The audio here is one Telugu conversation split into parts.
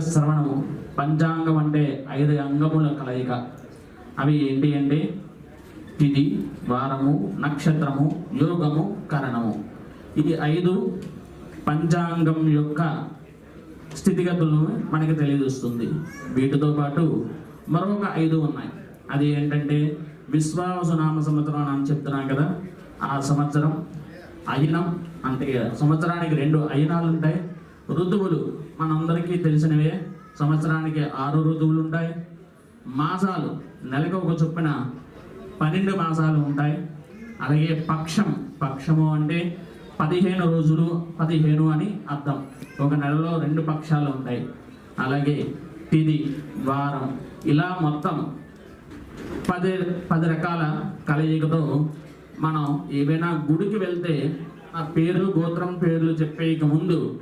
శ్రవణము పంచాంగం అంటే ఐదు అంగముల కలయిక. అవి ఏంటి అంటే తిథి వారము నక్షత్రము యోగము కరణము. ఇది ఐదు పంచాంగం యొక్క స్థితిగతులను మనకి తెలియజేస్తుంది. వీటితో పాటు మరొక ఐదు ఉన్నాయి. అది ఏంటంటే విశ్వాసనామ సంవత్సరం అని చెప్తున్నాం కదా. ఆ సంవత్సరం అయనం అంటే సంవత్సరానికి రెండు అయనాలు ఉంటాయి. ఋతువులు మనందరికీ తెలిసినవే. సంవత్సరానికి ఆరు ఋతువులు ఉంటాయి. మాసాలు నెలకు ఒక చొప్పున పన్నెండు మాసాలు ఉంటాయి. అలాగే పక్షం పక్షము అంటే పదిహేను రోజులు పదిహేను అని అర్థం. ఒక నెలలో రెండు పక్షాలు ఉంటాయి. అలాగే తిది వారం ఇలా మొత్తం పది పది రకాల కలయికతో మనం ఏవైనా గుడికి వెళ్తే ఆ పేరు గోత్రం పేర్లు చెప్పేయక ముందు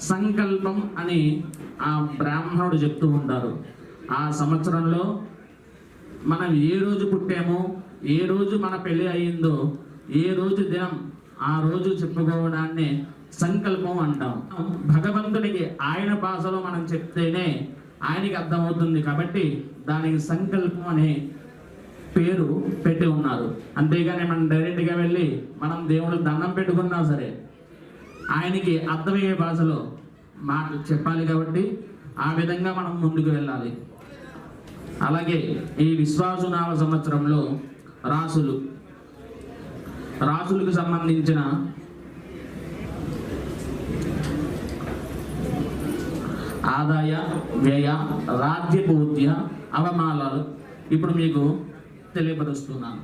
సంకల్పం అని ఆ బ్రాహ్మణుడు చెప్తూ ఉంటారు. ఆ సంవత్సరంలో మనం ఏ రోజు పుట్టామో ఏ రోజు మన పెళ్ళి అయిందో ఏ రోజు దినం ఆ రోజు చెప్పుకోవడాన్ని సంకల్పం అంటాం. భగవంతునికి ఆయన భాషలో మనం చెప్తేనే ఆయనకి అర్థమవుతుంది కాబట్టి దానికి సంకల్పం అనే పేరు పెట్టి ఉన్నారు. అంతేగాని మనం డైరెక్ట్గా వెళ్ళి మనం దేవుడికి దండం పెట్టుకున్నా సరే ఆయనకి అర్థమయ్యే భాషలో మాటలు చెప్పాలి కాబట్టి ఆ విధంగా మనం ముందుకు వెళ్ళాలి. అలాగే ఈ విశ్వాసునామ సంవత్సరంలో రాసులు రాసులకు సంబంధించిన ఆదాయ వ్యయ రాజ్యపూజ్య అవమానాలు ఇప్పుడు మీకు తెలియపరుస్తున్నాను.